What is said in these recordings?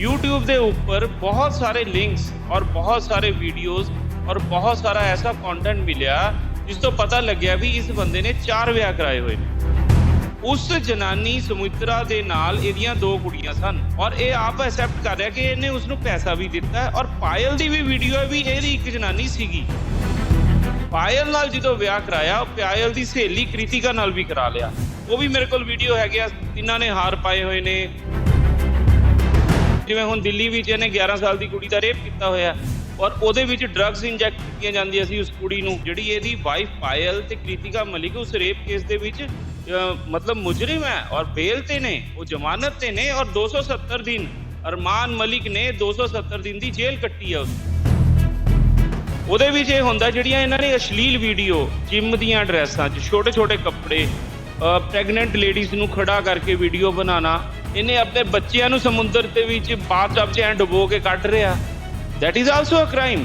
YouTube ਦੇ ਉੱਪਰ ਬਹੁਤ ਸਾਰੇ ਲਿੰਕਸ ਔਰ ਬਹੁਤ ਸਾਰੇ ਵੀਡੀਓਜ਼ ਔਰ ਬਹੁਤ ਸਾਰਾ ਐਸਾ ਕੰਟੈਂਟ ਮਿਲਿਆ, ਜਿਸ ਤੋਂ ਪਤਾ ਲੱਗਿਆ ਵੀ ਇਸ ਬੰਦੇ ਨੇ ਚਾਰ ਵਿਆਹ ਕਰਾਏ ਹੋਏ ਨੇ। ਉਸ ਜਨਾਨੀ ਸਮੁੱਤਰਾ ਦੇ ਨਾਲ ਇਹਦੀਆਂ ਦੋ ਕੁੜੀਆਂ ਸਨ ਔਰ ਇਹ ਆਪ ਐਕਸੈਪਟ ਕਰ ਰਿਹਾ ਕਿ ਇਹਨੇ ਉਸ ਨੂੰ ਪੈਸਾ ਵੀ ਦਿੱਤਾ ਔਰ ਪਾਇਲ ਦੀ ਵੀ ਵੀਡੀਓ ਹੈ ਵੀ ਇਹਦੀ ਇੱਕ ਜਨਾਨੀ ਸੀਗੀ। ਪਾਇਲ ਨਾਲ ਜਦੋਂ ਵਿਆਹ ਕਰਾਇਆ, ਪਾਇਲ ਦੀ ਸਹੇਲੀ ਕ੍ਰਿਤਿਕਾ ਨਾਲ ਵੀ ਕਰਾ ਲਿਆ। ਉਹ ਵੀ ਮੇਰੇ ਕੋਲ ਵੀਡੀਓ ਹੈਗੇ ਆ, ਤਿੰਨਾਂ ਨੇ ਹਾਰ ਪਾਏ ਹੋਏ ਨੇ। ਜਿਵੇਂ ਹੁਣ ਦਿੱਲੀ ਵਿੱਚ ਇਹਨੇ 11 ਸਾਲ ਦੀ ਕੁੜੀ ਦਾ ਰੇਪ ਕੀਤਾ ਹੋਇਆ ਔਰ ਉਹਦੇ ਵਿੱਚ ਡਰੱਗਸ ਇੰਜੈਕਟ ਕੀਤੀਆਂ ਜਾਂਦੀਆਂ ਸੀ ਉਸ ਕੁੜੀ ਨੂੰ, ਜਿਹੜੀ ਇਹਦੀ ਵਾਈਫ ਪਾਇਲ ਤੇ ਕ੍ਰਿਤਿਕਾ ਮਲਿਕ ਉਸ ਰੇਪ ਕੇਸ ਦੇ ਵਿੱਚ ਮਤਲਬ ਮੁਜਰਮ ਹੈ ਔਰ ਬੇਲ ਤੇ ਨੇ, ਉਹ ਜ਼ਮਾਨਤ ਤੇ ਨੇ ਔਰ 270 ਦਿਨ ਅਰਮਾਨ ਮਲਿਕ ਨੇ 270 ਦਿਨ ਦੀ ਜੇਲ੍ਹ ਕੱਟੀ ਹੈ ਉਸ ਉਹਦੇ ਵਿੱਚ ਇਹ ਹੁੰਦਾ ਜਿਹੜੀਆਂ ਇਹਨਾਂ ਨੇ ਅਸ਼ਲੀਲ ਵੀਡੀਓ ਜਿਮ ਦੀਆਂ ਡਰੈਸਾਂ 'ਚ ਛੋਟੇ ਛੋਟੇ ਕੱਪੜੇ ਪ੍ਰੈਗਨੈਂਟ ਲੇਡੀਜ਼ ਨੂੰ ਖੜਾ ਕਰਕੇ ਵੀਡੀਓ ਬਣਾਉਣਾ ਇਹਨੇ ਆਪਣੇ ਬੱਚਿਆਂ ਨੂੰ ਸਮੁੰਦਰ ਦੇ ਵਿੱਚ ਬਾਥਟਬ 'ਚ ਐਂ ਡੁਬੋ ਕੇ ਕੱਢ ਰਿਹਾ। That is also a crime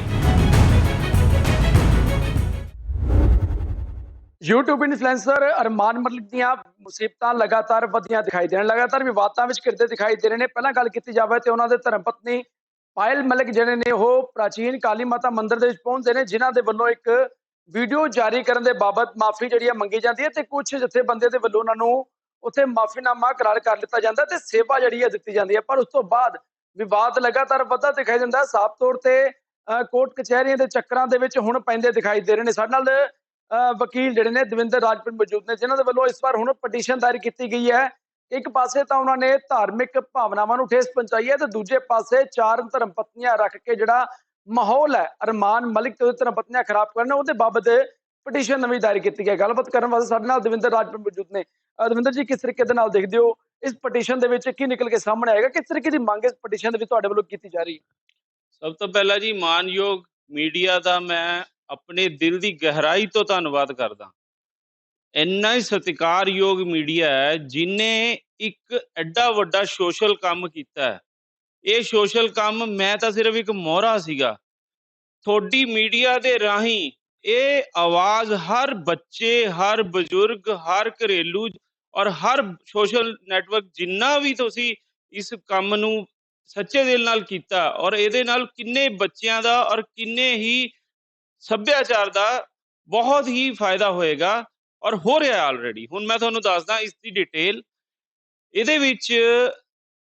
YouTube influencer Armaan Malik ਦੀਆਂ ਮੁਸੀਬਤਾਂ ਲਗਾਤਾਰ ਵਧੀਆਂ ਦਿਖਾਈ ਦੇ ਲਗਾਤਾਰ ਵਿਵਾਦਾਂ ਵਿੱਚ ਘਿਰਦੇ ਦਿਖਾਈ ਦੇ ਰਹੇ ਨੇ। ਪਹਿਲਾਂ ਗੱਲ ਕੀਤੀ ਜਾਵੇ ਤੇ ਉਹਨਾਂ ਦੇ ਧਰਮ ਪਤਨੀ ਪਾਇਲ ਮਲਿਕ ਜਿਹੜੇ ਨੇ, ਉਹ ਪ੍ਰਾਚੀਨ ਕਾਲੀ ਮਾਤਾ ਮੰਦਿਰ ਦੇ ਵਿੱਚ ਪਹੁੰਚਦੇ ਨੇ, ਜਿਨ੍ਹਾਂ ਦੇ ਵੱਲੋਂ ਇੱਕ ਵੀਡੀਓ ਜਾਰੀ ਕਰਨ ਦੇ ਬਾਬਤ ਮਾਫੀ ਜਿਹੜੀ ਹੈ ਮੰਗੀ ਜਾਂਦੀ ਹੈ ਤੇ ਕੁਝ ਜਥੇਬੰਦੀਆਂ ਦੇ ਵੱਲੋਂ ਉਹਨਾਂ ਨੂੰ ਉੱਥੇ ਮਾਫੀਨਾਮਾ ਕਰਾਰ ਕਰ ਲਿੱਤਾ ਜਾਂਦਾ ਤੇ ਸੇਵਾ ਜਿਹੜੀ ਹੈ ਦਿੱਤੀ ਜਾਂਦੀ ਹੈ। ਪਰ ਉਸ ਤੋਂ ਬਾਅਦ ਵਿਵਾਦ ਲਗਾਤਾਰ ਵੱਧਦਾ ਦਿਖਾਈ ਦਿੰਦਾ। ਸਾਫ਼ ਤੌਰ ਤੇ ਕੋਰਟ ਕਚਹਿਰੀਆਂ ਦੇ ਚੱਕਰਾਂ ਦੇ ਵਿੱਚ ਹੁਣ ਪੈਂਦੇ ਦਿਖਾਈ ਦੇ ਰਹੇ ਨੇ। ਸਾਡੇ ਨਾਲ ਵਕੀਲ ਜਿਹੜੇ ਨੇ ਦਵਿੰਦਰ ਰਾਜਪੁਰ ਮੌਜੂਦ ਨੇ, ਜਿਨ੍ਹਾਂ ਦੇ ਵੱਲੋਂ ਇਸ ਵਾਰ ਹੁਣ ਪਟੀਸ਼ਨ ਦਾਇਰ ਕੀਤੀ ਗਈ ਹੈ। ਇੱਕ ਪਾਸੇ ਤਾਂ ਉਹਨਾਂ ਨੇ ਧਾਰਮਿਕ ਭਾਵਨਾਵਾਂ ਨੂੰ ਠੇਸ ਪਹੁੰਚਾਈ ਹੈ ਤੇ ਦੂਜੇ ਪਾਸੇ ਚਾਰ ਧਰਮ ਪਤਨੀਆਂ ਰੱਖ ਕੇ ਜਿਹੜਾ ਮਾਹੌਲ ਹੈ, ਅਰਮਾਨ ਮਲਿਕ ਤੇ ਉਹਦੀ ਧਰਮ ਪਤਨੀਆਂ ਖਰਾਬ ਕਰਨ, ਉਹਦੇ ਬਾਬਤ ਪਟੀਸ਼ਨ ਨਵੀਂ ਦਾਇਰ ਕੀਤੀ ਗਈ ਗੱਲਬਾਤ ਕਰਨ ਵਾਸਤੇ ਸਾਡੇ ਨਾਲ ਦਵਿੰਦਰ ਰਾਜਪੁਰ ਮੌਜੂਦ ਨੇ। ਅਹ ਜੀ, ਕਿਸ ਤਰੀਕੇ ਦੇ ਨਾਲ ਦੇਖਦੇ ਹੋ? ਇਸ ਪਟੀਸ਼ਨ ਦੇ ਵਿੱਚ ਕੀ ਨਿਕਲ ਕੇ ਸਾਹਮਣੇ ਆਏਗਾ? ਕਿਸ ਤਰੀਕੇ ਦੀ ਮੰਗ ਇਸ ਪਟੀਸ਼ਨ ਦੇ ਵਿੱਚ ਤੁਹਾਡੇ ਵੱਲੋਂ ਕੀਤੀ ਜਾ ਰਹੀ ਹੈ? ਸਭ ਤੋਂ ਪਹਿਲਾਂ ਜੀ, ਮਾਨਯੋਗ ਮੀਡੀਆ ਦਾ ਮੈਂ ਆਪਣੇ ਦਿਲ ਦੀ ਗਹਿਰਾਈ ਤੋਂ ਧੰਨਵਾਦ ਕਰਦਾ। ਇੰਨਾ ਹੀ ਸਤਿਕਾਰਯੋਗ ਮੀਡੀਆ ਹੈ, ਜਿਨੇ ਇੱਕ ਐਡਾ ਵੱਡਾ ਸੋਸ਼ਲ ਕੰਮ ਕੀਤਾ ਹੈ। ਇਹ ਸੋਸ਼ਲ ਕੰਮ ਮੈਂ ਤਾਂ ਸਿਰਫ ਇੱਕ ਮੋਹਰਾ ਸੀਗਾ। ਤੁਹਾਡੀ ਮੀਡੀਆ ਦੇ ਰਾਹੀਂ ਇਹ ਆਵਾਜ਼ ਹਰ ਬੱਚੇ, ਹਰ ਬਜ਼ੁਰਗ, ਹਰ ਘਰੇਲੂ ਔਰ ਹਰ ਸੋਸ਼ਲ ਨੈਟਵਰਕ ਜਿੰਨਾ ਵੀ ਤੁਸੀਂ ਇਸ ਕੰਮ ਨੂੰ ਸੱਚੇ ਦਿਲ ਨਾਲ ਕੀਤਾ ਔਰ ਇਹਦੇ ਨਾਲ ਕਿੰਨੇ ਬੱਚਿਆਂ ਦਾ ਔਰ ਕਿੰਨੇ ਹੀ ਸੱਭਿਆਚਾਰ ਦਾ ਬਹੁਤ ਹੀ ਫਾਇਦਾ ਹੋਏਗਾ ਔਰ ਹੋ ਰਿਹਾ ਆਲਰੇਡੀ ਹੁਣ ਮੈਂ ਤੁਹਾਨੂੰ ਦੱਸਦਾ ਇਸ ਦੀ ਡਿਟੇਲ ਇਹਦੇ ਵਿੱਚ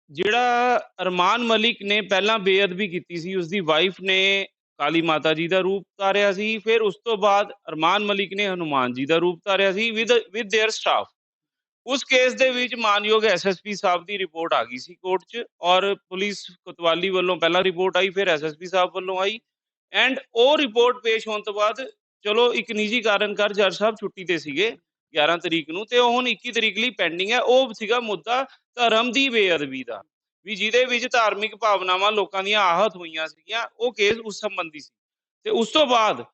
ਜਿਹੜਾ ਅਰਮਾਨ ਮਲਿਕ ਨੇ ਪਹਿਲਾਂ ਬੇਅਦਬੀ ਕੀਤੀ ਸੀ ਉਸ ਦੀ ਵਾਈਫ ਨੇ ਕਾਲੀ ਮਾਤਾ ਜੀ ਦਾ ਰੂਪ ਧਾਰਿਆ ਸੀ ਫਿਰ ਉਸ ਤੋਂ ਬਾਅਦ ਅਰਮਾਨ ਮਲਿਕ ਨੇ ਹਨੂਮਾਨ ਜੀ ਦਾ ਰੂਪ ਧਾਰਿਆ ਸੀ ਵਿਦ ਵਿਦ देयर ਸਟਾਫ ਉਸ ਕੇਸ ਦੇ ਵਿੱਚ ਮਾਨਯੋਗ ਐਸਐਸਪੀ ਸਾਹਿਬ ਦੀ ਰਿਪੋਰਟ ਆ ਗਈ ਸੀ ਕੋਰਟ 'ਚ ਔਰ ਪੁਲਿਸ ਕੋਤਵਾਲੀ ਵੱਲੋਂ ਪਹਿਲਾਂ ਰਿਪੋਰਟ ਆਈ, ਫਿਰ ਐਸਐਸਪੀ ਸਾਹਿਬ ਵੱਲੋਂ ਆਈ ਐਂਡ ਉਹ ਰਿਪੋਰਟ ਪੇਸ਼ ਹੋਣ ਤੋਂ ਬਾਅਦ ਚਲੋ ਇੱਕ ਨਿੱਜੀ ਕਾਰਨ ਕਰ ਜੱਜ ਸਾਹਿਬ ਛੁੱਟੀ ਤੇ ਸੀਗੇ 11 ਤਰੀਕ ਨੂੰ ਤੇ ਉਹ ਹੁਣ 21 ਤਰੀਕ ਲਈ ਪੈਂਡਿੰਗ ਹੈ, ਉਹ ਸੀਗਾ ਮੁੱਦਾ ਧਰਮ ਦੀ ਬੇਅਦਬੀ ਦਾ ਵੀ ਜਿਹਦੇ ਵਿੱਚ ਧਾਰਮਿਕ ਭਾਵਨਾਵਾਂ ਲੋਕਾਂ ਦੀਆਂ ਆਹਤ ਹੋਈਆਂ ਸੀਗੀਆਂ, ਉਹ ਕੇਸ ਉਸ ਸੰਬੰਧੀ ਸੀ ਤੇ ਉਸ ਤੋਂ ਬਾਅਦ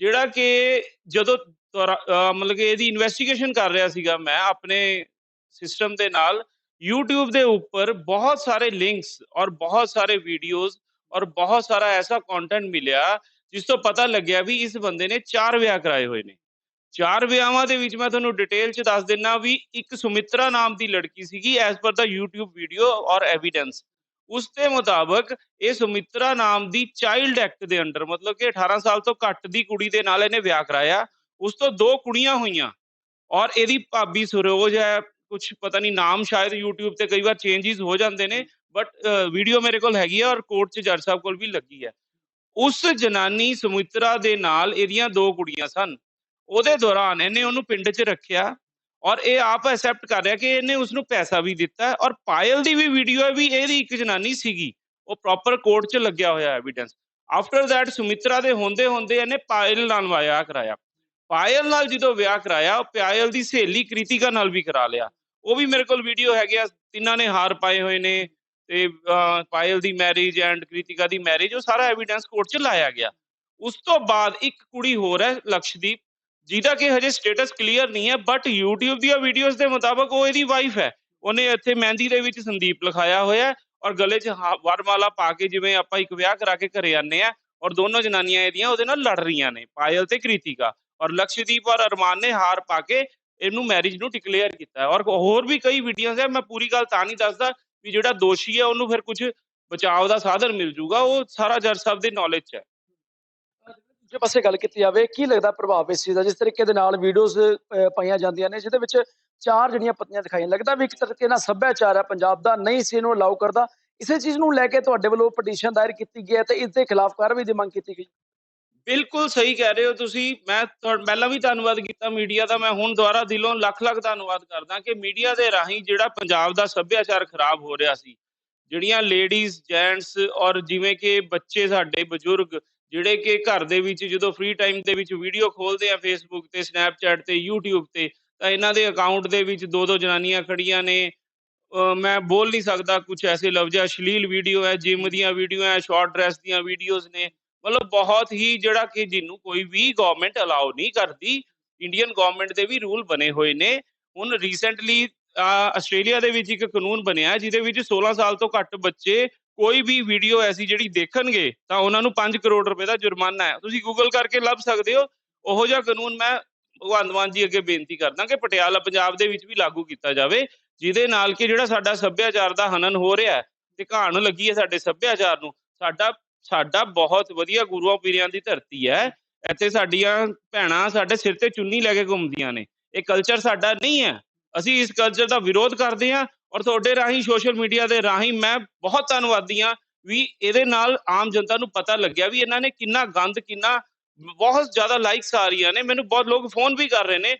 ਜਿਹੜਾ ਕਿ ਜਦੋਂ ਮਤਲਬ ਕਿ ਇਹਦੀ ਇਨਵੈਸਟੀਗੇਸ਼ਨ ਕਰ ਰਿਹਾ ਸੀਗਾ ਮੈਂ ਆਪਣੇ ਸਿਸਟਮ ਦੇ ਨਾਲ। YouTube ਦੇ ਉੱਪਰ ਬਹੁਤ ਸਾਰੇ ਲਿੰਕਸ ਔਰ ਬਹੁਤ ਸਾਰੇ ਵੀਡੀਓਜ਼ ਔਰ ਬਹੁਤ ਸਾਰਾ ਐਸਾ ਕੰਟੈਂਟ ਮਿਲਿਆ, ਜਿਸ ਤੋਂ ਪਤਾ ਲੱਗਿਆ ਵੀ ਇਸ ਬੰਦੇ ਨੇ ਚਾਰ ਵਿਆਹ ਕਰਾਏ ਹੋਏ ਨੇ। ਚਾਰ ਵਿਆਹਾਂ ਦੇ ਵਿੱਚ ਮੈਂ ਤੁਹਾਨੂੰ ਡਿਟੇਲ ਚ ਦੱਸ ਦਿੰਨਾ ਵੀ ਇੱਕ ਸੁਮਿਤਰਾ ਨਾਮ ਦੀ ਲੜਕੀ ਸੀਗੀ ਐਸ ਪਰ ਦਾ YouTube ਵੀਡੀਓ ਔਰ ਐਵੀਡੈਂਸ ਉਸ ਦੇ ਮੁਤਾਬਕ ਇਹ ਸੁਮਿਤਰਾ ਨਾਮ ਦੀ ਚਾਈਲਡ ਐਕਟ ਦੇ ਅੰਡਰ ਮਤਲਬ ਕਿ 18 ਸਾਲ ਤੋਂ ਘੱਟ ਦੀ ਕੁੜੀ ਦੇ ਨਾਲ ਇਹਨੇ ਵਿਆਹ ਕਰਾਇਆ। ਉਸ ਤੋਂ ਦੋ ਕੁੜੀਆਂ ਹੋਈਆਂ ਔਰ ਇਹਦੀ ਭਾਬੀ ਸਰੋਜ ਹੈ ਕੁਝ ਪਤਾ ਨਹੀਂ ਨਾਮ ਸ਼ਾਇਦ YouTube ਤੇ ਕਈ ਵਾਰ ਚੇਂਜਸ ਹੋ ਜਾਂਦੇ ਨੇ ਬਟ ਵੀਡੀਓ ਮੇਰੇ ਕੋਲ ਹੈਗੀ ਹੈ ਔਰ ਕੋਰਟ 'ਚ ਜੱਜ ਸਾਹਿਬ ਕੋਲ ਵੀ ਲੱਗੀ ਹੈ ਉਸ ਜਨਾਨੀ ਸੁਮਿਤਰਾ ਦੇ ਨਾਲ ਇਹਦੀਆਂ ਦੋ ਕੁੜੀਆਂ ਸਨ। ਉਹਦੇ ਦੌਰਾਨ ਇਹਨੇ ਉਹਨੂੰ ਪਿੰਡ 'ਚ ਰੱਖਿਆ ਔਰ ਇਹ ਆਪ ਐਕਸੈਪਟ ਕਰ ਰਿਹਾ ਕਿ ਇਹਨੇ ਉਸ ਨੂੰ ਪੈਸਾ ਵੀ ਦਿੱਤਾ ਔਰ ਪਾਇਲ ਦੀ ਵੀ ਵੀਡੀਓ ਹੈ ਵੀ ਇਹਦੀ ਇੱਕ ਜਨਾਨੀ ਸੀਗੀ। ਉਹ ਪ੍ਰੋਪਰ ਕੋਰਟ 'ਚ ਲੱਗਿਆ ਹੋਇਆ ਐਵੀਡੈਂਸ ਆਫਟਰ ਥੈਟ ਸੁਮਿਤਰਾ ਦੇ ਹੁੰਦੇ ਹੁੰਦੇ ਇਹਨੇ ਪਾਇਲ ਨਾਲ ਵਿਆਹ ਕਰਾਇਆ। ਪਾਇਲ ਨਾਲ ਜਦੋਂ ਵਿਆਹ ਕਰਾਇਆ, ਉਹ ਪਾਇਲ ਦੀ ਸਹੇਲੀ ਕ੍ਰਿਤਿਕਾ ਨਾਲ ਵੀ ਕਰਾ ਲਿਆ। ਉਹ ਵੀ ਮੇਰੇ ਕੋਲ ਵੀਡੀਓ ਹੈਗੇ ਆ, ਤਿੰਨਾਂ ਨੇ ਹਾਰ ਪਾਏ ਹੋਏ ਨੇ ਤੇ ਪਾਇਲ ਦੀ ਮੈਰਿਜ ਐਂਡ ਕ੍ਰਿਤਿਕਾ ਦੀ ਮੈਰਿਜ ਉਹ ਸਾਰਾ ਐਵੀਡੈਂਸ ਕੋਰਟ 'ਚ ਲਾਇਆ ਗਿਆ। ਉਸ ਤੋਂ ਬਾਅਦ ਇੱਕ ਕੁੜੀ ਹੋਰ ਹੈ, ਲਕਸ਼ਦੀਪ, ਜਿਹਦਾ ਕਿ ਹਜੇ ਸਟੇਟਸ ਕਲੀਅਰ ਨਹੀਂ ਹੈ ਬਟ YouTube ਦੀਆਂ ਵੀਡੀਓਜ਼ ਦੇ ਮੁਤਾਬਕ ਉਹ ਇਹਦੀ ਵਾਈਫ ਹੈ। ਉਹਨੇ ਇੱਥੇ ਮਹਿੰਦੀ ਦੇ ਵਿੱਚ ਸੰਦੀਪ ਲਿਖਾਇਆ ਹੋਇਆ ਔਰ ਗਲੇ 'ਚ ਵਰਮਾਲਾ ਪਾ ਕੇ ਜਿਵੇਂ ਆਪਾਂ ਇੱਕ ਵਿਆਹ ਕਰਾ ਕੇ ਘਰੇ ਆਨੇ ਆ ਔਰ ਦੋਨੋਂ ਜਨਾਨੀਆਂ ਇਹਦੀਆਂ ਉਹਦੇ ਨਾਲ ਲੜ ਰਹੀਆਂ ਨੇ, ਪਾਇਲ ਤੇ ਕ੍ਰਿਤਿਕਾ। ਔਰ ਲਕਸ਼ਦੀਪ ਔਰ ਅਰਮਾਨ ਨੇ ਹਾਰ ਪਾ ਕੇ ਇਹਨੂੰ ਮੈਰਿਜ ਨੂੰ ਡਿਕਲੇਅਰ ਕੀਤਾ ਔਰ ਹੋਰ ਵੀ ਕਈ ਵੀਡੀਓਜ਼ ਹੈ, ਮੈਂ ਪੂਰੀ ਗੱਲ ਤਾਂ ਨਹੀਂ ਦੱਸਦਾ ਵੀ ਜਿਹੜਾ ਦੋਸ਼ੀ ਹੈ, ਉਹਨੂੰ ਫਿਰ ਕੁਝ ਬਚਾਅ ਦਾ ਸਾਧਨ ਮਿਲ ਜੂਗਾ, ਉਹ ਸਾਰਾ ਜੱਜ ਸਾਹਿਬ ਦੀ ਨੌਲੇਜ 'ਚ ਹੈ। ਦੂਜੇ ਪਾਸੇ ਗੱਲ ਕੀਤੀ ਜਾਵੇ, ਕੀ ਲੱਗਦਾ ਪ੍ਰਭਾਵ ਇਸ ਚੀਜ਼ ਦਾ, ਜਿਸ ਤਰੀਕੇ ਦੇ ਨਾਲ ਵੀਡੀਓਜ਼ ਪਾਈਆਂ ਜਾਂਦੀਆਂ ਨੇ, ਜਿਹਦੇ ਵਿੱਚ ਚਾਰ ਜਿਹੜੀਆਂ ਪਤਨੀਆਂ ਦਿਖਾਈਆਂ ਲੱਗਦਾ ਵੀ ਇੱਕ ਤਰੀਕੇ ਨਾਲ ਸੱਭਿਆਚਾਰ ਹੈ, ਪੰਜਾਬ ਦਾ ਨਹੀਂ ਸੀ ਇਹਨੂੰ ਅਲਾਉ ਕਰਦਾ। ਇਸੇ ਚੀਜ਼ ਨੂੰ ਲੈ ਕੇ ਤੁਹਾਡੇ ਵੱਲੋਂ ਪਟੀਸ਼ਨ ਦਾਇਰ ਕੀਤੀ ਗਈ ਹੈ ਤੇ ਇਸ ਦੇ ਖਿਲਾਫ ਕਾਰਵਾਈ ਦੀ ਮੰਗ ਕੀਤੀ ਗਈ। ਬਿਲਕੁਲ ਸਹੀ ਕਹਿ ਰਹੇ ਹੋ ਤੁਸੀਂ। ਮੈਂ ਤੁਹਾ- ਪਹਿਲਾਂ ਵੀ ਧੰਨਵਾਦ ਕੀਤਾ ਮੀਡੀਆ ਦਾ। ਮੈਂ ਹੁਣ ਦੁਬਾਰਾ ਦਿਲੋਂ ਲੱਖ ਲੱਖ ਧੰਨਵਾਦ ਕਰਦਾ ਕਿ ਮੀਡੀਆ ਦੇ ਰਾਹੀਂ ਜਿਹੜਾ ਪੰਜਾਬ ਦਾ ਸੱਭਿਆਚਾਰ ਖਰਾਬ ਹੋ ਰਿਹਾ ਸੀ, ਜਿਹੜੀਆਂ ਲੇਡੀਜ਼, ਜੈਂਟਸ ਔਰ ਜਿਵੇਂ ਕਿ ਬੱਚੇ ਸਾਡੇ, ਬਜ਼ੁਰਗ, ਜਿਹੜੇ ਕਿ ਘਰ ਦੇ ਵਿੱਚ ਜਦੋਂ ਫ੍ਰੀ ਟਾਈਮ ਦੇ ਵਿੱਚ ਵੀਡੀਓ ਖੋਲਦੇ ਆ ਫੇਸਬੁੱਕ ਤੇ ਸਨੈਪਚੈਟ ਤੇ, YouTube ਤੇ, ਤਾਂ ਇਹਨਾਂ ਦੇ ਅਕਾਊਂਟ ਦੇ ਵਿੱਚ ਦੋ ਦੋ ਜਨਾਨੀਆਂ ਖੜੀਆਂ ਨੇ। ਮੈਂ ਬੋਲ ਨਹੀਂ ਸਕਦਾ ਕੁਝ ਐਸੇ ਲਫ਼ਜ਼। ਹੈ ਅਸ਼ਲੀਲ ਵੀਡੀਓ ਹੈ ਜਿਮ ਦੀਆਂ ਵੀਡੀਓ ਹੈ ਸ਼ਾਰਟ ਡਰੈਸ ਦੀਆਂ ਵੀਡੀਓਜ਼ ਨੇ। ਮਤਲਬ ਬਹੁਤ ਹੀ ਜਿਹੜਾ ਕਿ ਜਿਹਨੂੰ ਕੋਈ ਵੀ ਗਵਰਨਮੈਂਟ ਅਲਾਉ ਨਹੀਂ ਕਰਦੀ ਇੰਡੀਅਨ ਗਵਰਨਮੈਂਟ ਦੇ ਵੀ ਰੂਲ ਬਣੇ ਹੋਏ ਨੇ। ਹੁਣ ਰੀਸੈਂਟਲੀ ਆਸਟ੍ਰੇਲੀਆ ਦੇ ਵਿੱਚ ਇੱਕ ਕਾਨੂੰਨ ਬਣਿਆ, ਜਿਹਦੇ ਵਿੱਚ 16 ਸਾਲ ਤੋਂ ਘੱਟ ਬੱਚੇ ਕੋਈ ਵੀ ਵੀਡੀਓ ਐਸੀ ਜਿਹੜੀ ਦੇਖਣਗੇ, ਤਾਂ ਉਹਨਾਂ ਨੂੰ 5 ਕਰੋੜ ਰੁਪਏ ਦਾ ਜੁਰਮਾਨਾ ਹੈ। ਤੁਸੀਂ ਗੂਗਲ ਕਰਕੇ ਲੱਭ ਸਕਦੇ ਹੋ। ਉਹੋ ਜਿਹਾ ਕਾਨੂੰਨ ਮੈਂ ਭਗਵੰਤ ਮਾਨ ਜੀ ਅੱਗੇ ਬੇਨਤੀ ਕਰਦਾ ਕਿ ਪਟਿਆਲਾ, ਪੰਜਾਬ ਦੇ ਵਿੱਚ ਵੀ ਲਾਗੂ ਕੀਤਾ ਜਾਵੇ, ਜਿਹਦੇ ਨਾਲ ਕਿ ਜਿਹੜਾ ਸਾਡਾ ਸੱਭਿਆਚਾਰ ਦਾ ਹਨਨ ਹੋ ਰਿਹਾ ਹੈ, ਤੇ ਘਾਣ ਲੱਗੀ ਹੈ ਸਾਡੇ ਸੱਭਿਆਚਾਰ ਨੂੰ। ਸਾਡਾ ਸਾਡਾ ਬਹੁਤ ਵਧੀਆ ਗੁਰੂਆਂ ਪੀਰਾਂ ਦੀ ਧਰਤੀ ਹੈ। ਇੱਥੇ ਸਾਡੀਆਂ ਭੈਣਾਂ ਸਾਡੇ ਸਿਰ ਤੇ ਚੁੰਨੀ ਲੈ ਕੇ ਘੁੰਮਦੀਆਂ ਨੇ। ਇਹ ਕਲਚਰ ਸਾਡਾ ਨਹੀਂ ਹੈ। ਅਸੀਂ ਇਸ ਕਲਚਰ ਦਾ ਵਿਰੋਧ ਕਰਦੇ ਹਾਂ ਔਰ ਤੁਹਾਡੇ ਰਾਹੀਂ ਸੋਸ਼ਲ ਮੀਡੀਆ ਦੇ ਰਾਹੀਂ ਮੈਂ ਬਹੁਤ ਧੰਨਵਾਦੀ ਹਾਂ ਵੀ ਇਹਦੇ ਨਾਲ ਆਮ ਜਨਤਾ ਨੂੰ ਪਤਾ ਲੱਗਿਆ ਵੀ ਇਹਨਾਂ ਨੇ ਕਿੰਨਾ ਗੰਦ, ਕਿੰਨਾ ਬਹੁਤ ਜ਼ਿਆਦਾ ਲਾਈਕਸ ਆ ਰਹੀਆਂ ਨੇ। ਮੈਨੂੰ ਬਹੁਤ ਲੋਕ ਫੋਨ ਵੀ ਕਰ ਰਹੇ ਨੇ।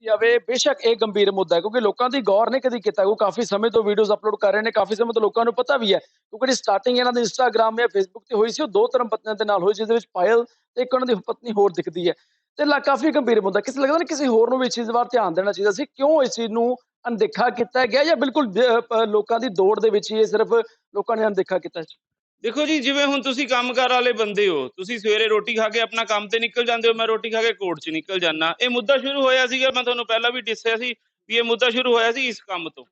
ਕੀਤੀ ਜਾਵੇ, ਬੇਸ਼ੱਕ ਇਹ ਗੰਭੀਰ ਮੁੱਦਾ ਹੈ, ਕਿਉਂਕਿ ਲੋਕਾਂ ਦੀ ਗੌਰ ਨੇ ਕਦੀ ਕੀਤਾ ਉਹ ਕਾਫੀ ਸਮੇਂ ਤੋਂ ਵੀਡੀਓਜ਼ ਅਪਲੋਡ ਕਰ ਰਹੇ ਨੇ, ਕਾਫੀ ਸਮੇਂ ਤੋਂ ਲੋਕਾਂ ਨੂੰ ਪਤਾ ਵੀ ਹੈ, ਕਿਉਂਕਿ ਜਿਹੜੀ ਸਟਾਰਟਿੰਗ ਇਹਨਾਂ ਦੀ ਇੰਸਟਾਗ੍ਰam ਜਾਂ ਫੇਸਬੁੱਕ ਤੇ ਹੋਈ ਸੀ, ਉਹ ਦੋ ਧਰਮ ਪਤਨੀਆਂ ਦੇ ਨਾਲ ਹੋਈ, ਜਿਹਦੇ ਵਿੱਚ ਪਾਇਲ ਤੇ ਇੱਕ ਉਹਨਾਂ ਦੀ ਪਤਨੀ ਹੋਰ ਦਿਖਦੀ ਹੈ। ਤੇ ਲਾ, ਕਾਫੀ ਗੰਭੀਰ ਮੁੱਦਾ, ਕਿਸੇ ਲੱਗਦਾ ਨਾ ਕਿਸੇ ਹੋਰ ਨੂੰ ਵੀ ਇਸ ਚੀਜ਼ ਵੱਲ ਧਿਆਨ ਦੇਣਾ ਚਾਹੀਦਾ ਸੀ, ਕਿਉਂ ਇਸ ਚੀਜ਼ ਨੂੰ ਅਣਦੇਖਾ ਕੀਤਾ ਗਿਆ ਜਾਂ ਬਿਲਕੁਲ ਲੋਕਾਂ ਦੀ ਦੌੜ ਦੇ ਵਿੱਚ ਹੀ ਇਹ ਸਿਰਫ ਲੋਕਾਂ ਨੇ ਅਣਦੇਖਾ ਕੀਤਾ ਦੇਖੋ ਜੀ, ਜਿਵੇਂ ਹੁਣ ਤੁਸੀਂ ਕੰਮਕਾਰ ਵਾਲੇ ਬੰਦੇ ਹੋ, ਤੁਸੀਂ ਸਵੇਰੇ ਰੋਟੀ ਖਾ ਕੇ ਆਪਣਾ ਕੰਮ ਤੇ ਨਿਕਲ ਜਾਂਦੇ ਹੋ, ਮੈਂ ਰੋਟੀ ਖਾ ਕੇ ਕੋਰਟ 'ਚ ਨਿਕਲ ਜਾਣਾ ਇਹ ਮੁੱਦਾ ਸ਼ੁਰੂ ਹੋਇਆ ਸੀਗਾ, ਮੈਂ ਤੁਹਾਨੂੰ ਪਹਿਲਾਂ ਵੀ ਦੱਸਿਆ ਸੀ ਵੀ ਇਹ ਮੁੱਦਾ ਸ਼ੁਰੂ ਹੋਇਆ ਸੀ ਇਸ ਕੰਮ ਤੋਂ।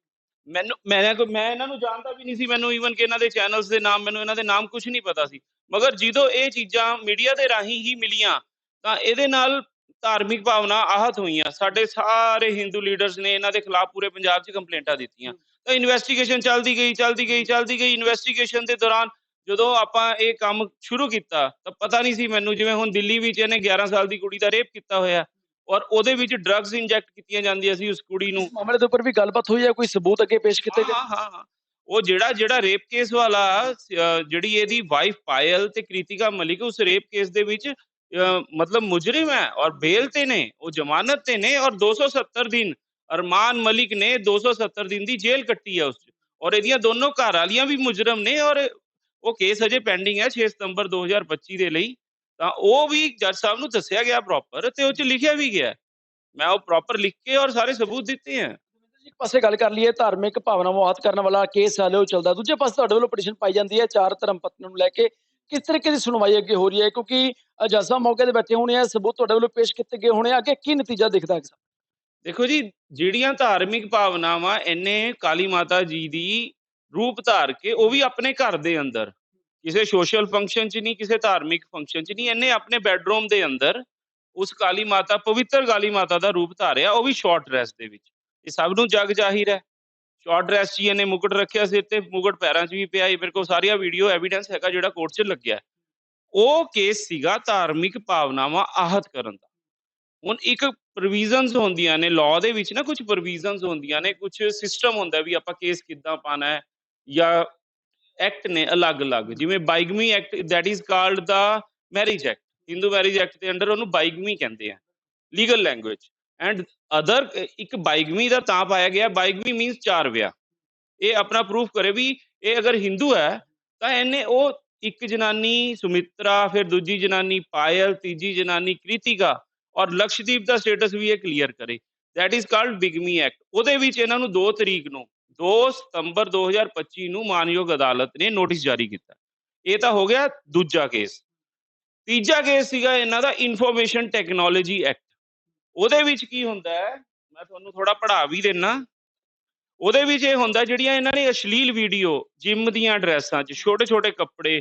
ਮੈਨੂੰ, ਮੈਂ ਮੈਂ ਇਹਨਾਂ ਨੂੰ ਜਾਣਦਾ ਵੀ ਨਹੀਂ ਸੀ, ਮੈਨੂੰ ਈਵਨ ਕਿ ਇਹਨਾਂ ਦੇ ਚੈਨਲਸ ਦੇ ਨਾਮ, ਮੈਨੂੰ ਇਹਨਾਂ ਦੇ ਨਾਮ ਕੁਝ ਨਹੀਂ ਪਤਾ ਸੀ। ਮਗਰ ਜਦੋਂ ਇਹ ਚੀਜ਼ਾਂ ਮੀਡੀਆ ਦੇ ਰਾਹੀਂ ਹੀ ਮਿਲੀਆਂ, ਤਾਂ ਇਹਦੇ ਨਾਲ ਧਾਰਮਿਕ ਭਾਵਨਾ ਆਹਤ ਹੋਈਆਂ। ਸਾਡੇ ਸਾਰੇ ਹਿੰਦੂ ਲੀਡਰਸ ਨੇ ਇਹਨਾਂ ਦੇ ਖਿਲਾਫ ਪੂਰੇ ਪੰਜਾਬ 'ਚ ਕੰਪਲੇਂਟਾਂ ਦਿੱਤੀਆਂ। ਤਾਂ ਇਨਵੈਸਟੀਗੇਸ਼ਨ ਚੱਲਦੀ ਗਈ ਚੱਲਦੀ ਗਈ ਚੱਲਦੀ ਗਈ। ਇਨਵੈਸਟੀਗੇਸ਼ਨ ਦੇ ਦੌਰਾਨ ਜਦੋਂ ਆਪਾਂ ਇਹ ਕੰਮ ਸ਼ੁਰੂ ਕੀਤਾ ਤਾਂ ਪਤਾ ਨਹੀਂ ਸੀ ਮੈਨੂੰ ਜਿਵੇਂ ਹੁਣ ਦਿੱਲੀ ਵਿੱਚ ਇਹਨੇ 11 ਸਾਲ ਦੀ ਕੁੜੀ ਦਾ ਰੇਪ ਕੀਤਾ ਹੋਇਆ ਔਰ ਉਹਦੇ ਵਿੱਚ ਡਰੱਗਸ ਇੰਜੈਕਟ ਕੀਤੀਆਂ ਜਾਂਦੀਆਂ ਸੀ ਉਸ ਕੁੜੀ ਨੂੰ। ਮਾਮਲੇ ਦੇ ਉੱਪਰ ਵੀ ਗੱਲਬਾਤ ਹੋਈ ਹੈ ਕੋਈ ਸਬੂਤ ਅੱਗੇ ਪੇਸ਼ ਕੀਤੇ ਗਏ? ਹਾਂ ਹਾਂ ਉਹ ਜਿਹੜਾ ਜਿਹੜਾ ਰੇਪ ਕੇਸ ਵਾਲਾ ਜਿਹੜੀ ਇਹਦੀ ਵਾਈਫ ਪਾਇਲ ਤੇ ਕ੍ਰਿਤਿਕਾ ਮਲਿਕ ਉਸ ਰੇਪ ਕੇਸ ਦੇ ਵਿੱਚ ਮਤਲਬ ਮੁਜਰਿਮ ਹੈ ਔਰ ਬੇਲ ਤੇ ਨੇ ਉਹ ਜ਼ਮਾਨਤ ਤੇ ਨੇ ਔਰ 270 ਦਿਨ ਅਰਮਾਨ ਮਲਿਕ ਨੇ 270 ਦਿਨ ਦੀ ਜੇਲ੍ਹ ਕੱਟੀ ਹੈ ਉਸ 'ਚ। ਔਰ ਇਹਦੀਆਂ ਦੋਨੋਂ ਘਰ ਵਾਲੀਆਂ ਵੀ ਮੁਜਰਮ ਨੇ ਔਰ ਉਹ ਕੇਸ ਅਜੇ ਪੈਂਡਿੰਗ ਹੈ 6 ਸਤੰਬਰ 2025 ਦੇ ਲਈ। ਤਾਂ ਉਹ ਵੀ ਜੱਜ ਸਾਹਿਬ ਨੂੰ ਦੱਸਿਆ ਗਿਆ ਪ੍ਰੋਪਰ ਤੇ ਉਹ 'ਚ ਲਿਖਿਆ ਵੀ ਗਿਆ। ਮੈਂ ਉਹ ਪ੍ਰੋਪਰ ਲਿਖ ਕੇ ਔਰ ਸਾਰੇ ਸਬੂਤ ਦਿੱਤੇ ਹੈ। ਇੱਕ ਪਾਸੇ ਗੱਲ ਕਰ ਲਈਏ ਧਾਰਮਿਕ ਭਾਵਨਾਵਾਂ ਆਹਤ ਕਰਨ ਵਾਲਾ ਕੇਸ ਹਾਲੇ ਉਹ ਚੱਲਦਾ। ਦੂਜੇ ਪਾਸੇ ਤੁਹਾਡੇ ਵੱਲੋਂ ਪਟੀਸ਼ਨ ਪਾਈ ਜਾਂਦੀ ਹੈ ਚਾਰ ਧਰਮ ਪਤਨੀਆਂ ਨੂੰ ਲੈ ਕੇ। ਕਿਸ ਤਰੀਕੇ ਦੀ ਸੁਣਵਾਈ ਅੱਗੇ ਹੋ ਰਹੀ ਹੈ? ਕਿਉਂਕਿ ਜੱਜ ਮੌਕੇ ਤੇ ਬੈਠੇ ਹੋਣੇ ਆ ਸਬੂਤ ਤੁਹਾਡੇ ਵੱਲੋਂ ਪੇਸ਼ ਕੀਤੇ ਗਏ ਹੋਣੇ ਆ। ਅੱਗੇ ਕੀ ਨਤੀਜਾ ਦਿਖਦਾ ਹੈ? ਦੇਖੋ ਜੀ ਜਿਹੜੀਆਂ ਧਾਰਮਿਕ ਭਾਵਨਾਵਾਂ ਇਹਨੇ ਕਾਲੀ ਮਾਤਾ ਜੀ ਦੀ ਰੂਪ ਧਾਰ ਕੇ ਉਹ ਵੀ ਆਪਣੇ ਘਰ ਦੇ ਅੰਦਰ। ਕਿਸੇ ਸੋਸ਼ਲ ਫੰਕਸ਼ਨ 'ਚ ਨਹੀਂ, ਕਿਸੇ ਧਾਰਮਿਕ ਫੰਕਸ਼ਨ 'ਚ ਨਹੀਂ, ਇਹਨੇ ਆਪਣੇ ਬੈੱਡਰੂਮ ਦੇ ਅੰਦਰ ਉਸ ਕਾਲੀ ਮਾਤਾ, ਪਵਿੱਤਰ ਕਾਲੀ ਮਾਤਾ ਦਾ ਰੂਪ ਧਾਰਿਆ, ਉਹ ਵੀ ਸ਼ਾਰਟ ਡਰੈਸ ਦੇ ਵਿੱਚ। ਇਹ ਸਭ ਨੂੰ ਜਗ ਜ਼ਾਹਿਰ ਹੈ। ਸ਼ਾਰਟ ਡਰੈਸ 'ਚ ਇਹਨੇ ਮੁਕਟ ਰੱਖਿਆ ਸਿਰ ਤੇ, ਮੁਕਟ ਪੈਰਾਂ 'ਚ ਵੀ ਪਿਆ। ਇਹ ਮੇਰੇ ਕੋਲ ਸਾਰੀਆਂ ਵੀਡੀਓ ਐਵੀਡੈਂਸ ਹੈਗਾ ਜਿਹੜਾ ਕੋਰਟ 'ਚ ਲੱਗਿਆ। ਉਹ ਕੇਸ ਸੀਗਾ ਧਾਰਮਿਕ ਭਾਵਨਾਵਾਂ ਆਹਤ ਕਰਨ ਦਾ। ਹੁਣ ਇੱਕ ਪ੍ਰੋਵੀਜ਼ਨਸ ਹੁੰਦੀਆਂ ਨੇ ਲਾਅ ਦੇ ਵਿੱਚ ਨਾ ਕੁਝ ਪ੍ਰੋਵੀਜ਼ਨਸ ਹੁੰਦੀਆਂ ਨੇ ਕੁਝ ਸਿਸਟਮ ਹੁੰਦਾ ਵੀ ਆਪਾਂ ਕੇਸ ਕਿੱਦਾਂ ਪਾਣਾ ਹੈ। ਜਾਂ ਐਕਟ ਨੇ ਅਲੱਗ-ਅਲੱਗ ਜਿਵੇਂ bigamy act that is called the marriage act Hindu marriage act ਦੇ ਅੰਡਰ ਉਹਨੂੰ ਬਾਈਗਮੀ ਕਹਿੰਦੇ ਆ ਲੀਗਲ ਲੈਂਗੁਏਜ ਐਂਡ ਅਦਰ ਇੱਕ ਬਾਈਗਮੀ ਦਾ ਤਾਂ ਪਾਇਆ ਗਿਆ, ਬਾਈਗਮੀ ਮੀਨਸ ਚਾਰ ਵਿਆਹ, ਇਹ ਆਪਣਾ ਪ੍ਰੂਫ ਕਰੇ ਵੀ ਇਹ ਅਗਰ ਹਿੰਦੂ ਹੈ, ਤਾਂ ਇਹਨੇ ਉਹ ਇੱਕ ਜਨਾਨੀ ਸੁਮਿਤਰਾ, ਫਿਰ ਦੂਜੀ ਜਨਾਨੀ ਪਾਇਲ, ਤੀਜੀ ਜਨਾਨੀ ਕ੍ਰਿਤਿਕਾ ਔਰ ਲਕਸ਼ਦੀਪ ਦਾ ਸਟੇਟਸ ਵੀ ਇਹ ਕਲੀਅਰ ਕਰੇ that is called bigamy act ਉਹਦੇ ਵਿੱਚ ਇਹਨਾਂ ਨੂੰ 2 ਤਰੀਕ ਨੂੰ 2 ਸਤੰਬਰ 2025 ਨੂੰ ਮਾਨਯੋਗ ਅਦਾਲਤ ਨੇ ਨੋਟਿਸ ਜਾਰੀ ਕੀਤਾ। ਇਹ ਤਾਂ ਹੋ ਗਿਆ ਦੂਜਾ ਕੇਸ। ਤੀਜਾ ਕੇਸ ਸੀਗਾ ਇਹਨਾਂ ਦਾ ਇਨਫੋਰਮੇਸ਼ਨ ਟੈਕਨੋਲੋਜੀ ਐਕਟ ਉਹਦੇ ਵਿੱਚ ਕੀ ਹੁੰਦਾ ਹੈ? ਮੈਂ ਤੁਹਾਨੂੰ ਥੋੜਾ ਪੜ੍ਹਾ ਵੀ ਦੇਣਾ ਉਹਦੇ ਵਿੱਚ ਇਹ ਹੁੰਦਾ ਜਿਹੜੀਆਂ ਇਹਨਾਂ ਨੇ ਅਸ਼ਲੀਲ ਵੀਡੀਓ, ਜਿਮ ਦੀਆਂ ਡਰੈਸਾਂ 'ਚ ਛੋਟੇ ਛੋਟੇ ਕੱਪੜੇ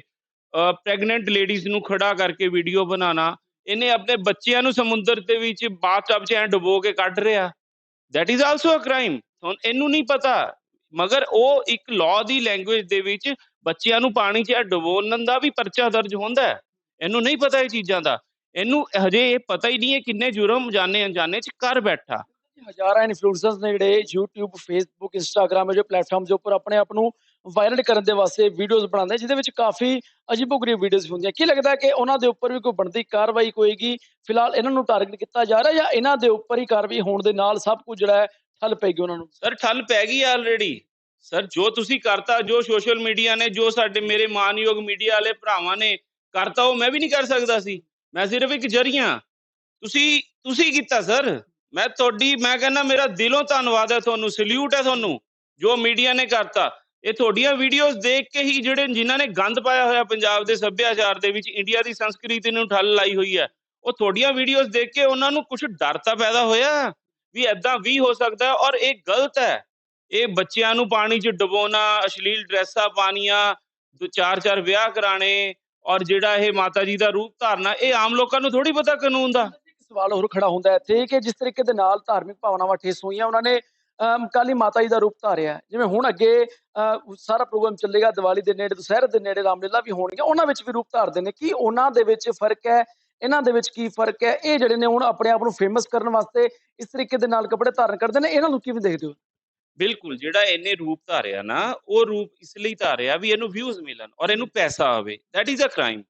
ਪ੍ਰੈਗਨੈਂਟ ਲੇਡੀਜ਼ ਨੂੰ ਖੜਾ ਕਰਕੇ ਵੀਡੀਓ ਬਣਾਉਣਾ, ਇਹਨੇ ਆਪਣੇ ਬੱਚਿਆਂ ਨੂੰ ਸਮੁੰਦਰ ਦੇ ਵਿੱਚ ਬਾਥਟਬ 'ਚ ਐਂ ਡੁਬੋ ਕੇ ਕੱਢ ਰਿਹਾ। That is also a crime ਹੁਣ ਇਹਨੂੰ ਨਹੀਂ ਪਤਾ ਮਗਰ ਉਹ ਇੱਕ ਲਾਅ ਦੀ ਲੈਂਗੁਏਜ ਦੇ ਵਿੱਚ ਬੱਚਿਆਂ ਨੂੰ ਪਾਣੀ 'ਚ ਡੁਬੋਲਣ ਦਾ ਵੀ ਪਰਚਾ ਦਰਜ ਹੁੰਦਾ ਹੈ। ਇਹਨੂੰ ਨਹੀਂ ਪਤਾ ਇਹ ਚੀਜ਼ਾਂ ਦਾ। ਇਹਨੂੰ ਹਜੇ ਇਹ ਪਤਾ ਹੀ ਨਹੀਂ ਹੈ ਕਿੰਨੇ ਜੁਰਮ ਜਾਣੇ ਅਣਜਾਣੇ 'ਚ ਕਰ ਬੈਠਾ। ਹਜ਼ਾਰਾਂ ਇਨਫਲੂਐਂਸਰਸ ਨੇ ਜਿਹੜੇ YouTube, Facebook, Instagram ਜੋ ਪਲੇਟਫਾਰਮ ਦੇ ਉੱਪਰ ਆਪਣੇ ਆਪ ਨੂੰ ਵਾਇਰਲ ਕਰਨ ਦੇ ਵਾਸਤੇ ਵੀਡੀਓਜ਼ ਬਣਾਉਂਦੇ ਜਿਹਦੇ ਵਿੱਚ ਕਾਫੀ ਅਜੀਬੋ-ਗਰੀਬ ਵੀਡੀਓਜ਼ ਹੁੰਦੀਆਂ। ਕੀ ਲੱਗਦਾ ਕਿ ਉਹਨਾਂ ਦੇ ਉੱਪਰ ਵੀ ਕੋਈ ਬਣਦੀ ਕਾਰਵਾਈ ਹੋਏਗੀ? ਫਿਲਹਾਲ ਇਹਨਾਂ ਨੂੰ ਟਾਰਗੇਟ ਕੀਤਾ ਜਾ ਰਿਹਾ ਜਾਂ ਇਹਨਾਂ ਦੇ ਉੱਪਰ ਹੀ ਕਾਰਵਾਈ ਹੋਣ ਦੇ ਨਾਲ ਸਭ ਕੁਝ ਜਿਹੜਾ ਹੈ ਠੱਲ ਪੈਗੀ ਉਹਨਾਂ ਨੂੰ। ਸਰ, ਠੱਲ ਪੈ ਗਈ ਆਲਰੇਡੀ ਸਰ, ਜੋ ਤੁਸੀਂ ਕਰਤਾ, ਜੋ ਸੋਸ਼ਲ ਮੀਡੀਆ ਨੇ, ਜੋ ਸਾਡੇ ਮੇਰੇ ਮਾਨਯੋਗ ਮੀਡੀਆ ਵਾਲੇ ਭਰਾਵਾਂ ਨੇ ਕਰਤਾ, ਉਹ ਮੈਂ ਵੀ ਨਹੀਂ ਕਰ ਸਕਦਾ ਸੀ। ਮੈਂ ਸਿਰਫ ਇੱਕ ਜਰੀਆ। ਤੁਸੀਂ ਤੁਸੀਂ ਕੀਤਾ, ਸਰ। ਮੈਂ ਤੁਹਾਡੀ, ਮੈਂ ਕਹਿੰਦਾ, ਮੇਰਾ ਦਿਲੋਂ ਧੰਨਵਾਦ ਹੈ ਤੁਹਾਨੂੰ ਸਲੂਟ ਹੈ ਤੁਹਾਨੂੰ, ਜੋ ਮੀਡੀਆ ਨੇ ਕਰਤਾ। ਇਹ ਤੁਹਾਡੀਆਂ ਵੀਡੀਓਜ਼ ਦੇਖ ਕੇ ਹੀ ਜਿਹੜੇ, ਜਿਨ੍ਹਾਂ ਨੇ ਗੰਦ ਪਾਇਆ ਹੋਇਆ ਪੰਜਾਬ ਦੇ ਸੱਭਿਆਚਾਰ ਦੇ ਵਿੱਚ ਇੰਡੀਆ ਦੀ ਸੰਸਕ੍ਰਿਤੀ ਨੂੰ ਠੱਲ ਲਾਈ ਹੋਈ ਹੈ, ਉਹ ਤੁਹਾਡੀਆਂ ਵੀਡੀਓਜ਼ ਦੇਖ ਕੇ ਉਹਨਾਂ ਨੂੰ ਕੁਝ ਡਰ ਤਾਂ ਪੈਦਾ ਹੋਇਆ। ਵੀ ਐਦਾਂ ਵੀ ਹੋ ਸਕਦਾ ਔਰ ਇਹ ਗਲਤ ਹੈ। ਇਹ ਬੱਚਿਆਂ ਨੂੰ ਪਾਣੀ 'ਚ ਡੁਬੋਣਾ ਅਸ਼ਲੀਲ ਡਰੈਸਾਂ ਪਾਣੀਆਂ ਦੋ ਚਾਰ ਚਾਰ ਵਿਆਹ ਕਰਾਣੇ ਔਰ ਜਿਹੜਾ ਇਹ ਮਾਤਾ ਜੀ ਦਾ ਰੂਪ ਧਾਰਨਾ ਇਹ ਆਮ ਲੋਕਾਂ ਨੂੰ ਥੋੜੀ ਪਤਾ ਕਾਨੂੰਨ ਦਾ। ਸਵਾਲ ਹੋਰ ਖੜਾ ਹੁੰਦਾ ਇੱਥੇ ਕਿ ਜਿਸ ਤਰੀਕੇ ਦੇ ਨਾਲ ਧਾਰਮਿਕ ਭਾਵਨਾਵਾਂ ਠੇਸ ਹੋਈਆਂ ਉਹਨਾਂ ਨੇ ਅਮ, ਕਾਲੀ ਮਾਤਾ ਜੀ ਦਾ ਰੂਪ ਧਾਰਿਆ ਜਿਵੇਂ ਹੁਣ ਅੱਗੇ ਅ, ਸਾਰਾ ਪ੍ਰੋਗਰਾਮ ਚੱਲੇਗਾ ਦੀਵਾਲੀ ਦੇ ਨੇੜੇ ਦੁਸਹਿਰੇ ਦੇ ਨੇੜੇ ਰਾਮਲੀਲਾ ਵੀ ਹੋਣਗੀਆਂ ਉਹਨਾਂ ਵਿੱਚ ਵੀ ਰੂਪ ਧਾਰਦੇ ਨੇ। ਕੀ ਉਹਨਾਂ ਦੇ ਵਿੱਚ ਫ਼ਰਕ ਹੈ? ਇਹਨਾਂ ਦੇ ਵਿੱਚ ਕੀ ਫ਼ਰਕ ਹੈ? ਇਹ ਜਿਹੜੇ ਨੇ ਹੁਣ ਆਪਣੇ ਆਪ ਨੂੰ ਫੇਮਸ ਕਰਨ ਵਾਸਤੇ ਇਸ ਤਰੀਕੇ ਦੇ ਨਾਲ ਕੱਪੜੇ ਧਾਰਨ ਕਰਦੇ ਨੇ, ਇਹਨਾਂ ਨੂੰ ਕਿਵੇਂ ਦੇਖਦੇ ਹੋ? ਬਿਲਕੁਲ, ਜਿਹੜਾ ਇਹਨੇ ਰੂਪ ਧਾਰਿਆ ਨਾ, ਉਹ ਰੂਪ ਇਸ ਲਈ ਧਾਰਿਆ ਵੀ ਇਹਨੂੰ ਵਿਊਜ਼ ਮਿਲਣ ਔਰ ਇਹਨੂੰ ਪੈਸਾ ਆਵੇ। That is a crime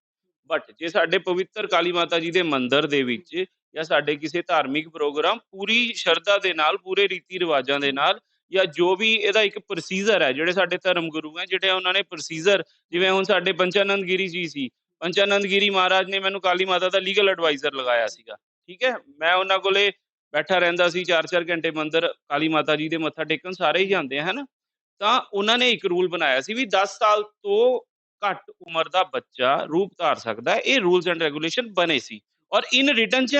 but ਜੇ ਸਾਡੇ ਪਵਿੱਤਰ ਕਾਲੀ ਮਾਤਾ ਜੀ ਦੇ ਮੰਦਿਰ ਦੇ ਵਿੱਚ ਜਾਂ ਸਾਡੇ ਕਿਸੇ ਧਾਰਮਿਕ ਪ੍ਰੋਗਰਾਮ ਪੂਰੀ ਸ਼ਰਧਾ ਦੇ ਨਾਲ, ਪੂਰੇ ਰੀਤੀ ਰਿਵਾਜਾਂ ਦੇ ਨਾਲ ਜਾਂ ਜੋ ਵੀ ਇਹਦਾ ਇੱਕ ਪ੍ਰੋਸੀਜਰ ਹੈ, ਜਿਹੜੇ ਸਾਡੇ ਧਰਮ ਗੁਰੂ ਹੈ, ਜਿਹੜੇ ਉਹਨਾਂ ਨੇ ਪ੍ਰੋਸੀਜਰ ਜਿਵੇਂ ਹੁਣ ਸਾਡੇ ਪੰਚਾਨੰਦ ਗਿਰੀ ਜੀ ਸੀ ਪੰਚਾਨੰਦ ਗਿਰੀ ਮਹਾਰਾਜ ਨੇ ਮੈਨੂੰ ਕਾਲੀ ਮਾਤਾ ਦਾ ਲੀਗਲ ਐਡਵਾਈਜ਼ਰ ਲਗਾਇਆ ਸੀਗਾ। ਠੀਕ ਹੈ? ਮੈਂ ਉਹਨਾਂ ਕੋਲੇ ਬੈਠਾ ਰਹਿੰਦਾ ਸੀ 4-4 ਘੰਟੇ ਮੰਦਰ ਕਾਲੀ ਮਾਤਾ ਜੀ ਦੇ ਮੱਥਾ ਟੇਕਣ, ਸਾਰੇ ਹੀ ਜਾਂਦੇ ਹਨ? ਤਾਂ ਉਹਨਾਂ ਨੇ ਇੱਕ ਰੂਲ ਬਣਾਇਆ ਸੀ ਵੀ 10 ਸਾਲ ਤੋਂ ਘੱਟ ਉਮਰ ਦਾ ਬੱਚਾ ਰੂਪ ਧਾਰ ਸਕਦਾ ਹੈ। ਇਹ ਰੂਲਸ ਐਂਡ ਰੈਗੂਲੇਸ਼ਨ ਬਣੇ ਸੀ। ਔਰ ਇਨ ਰਿਟਨ ਚ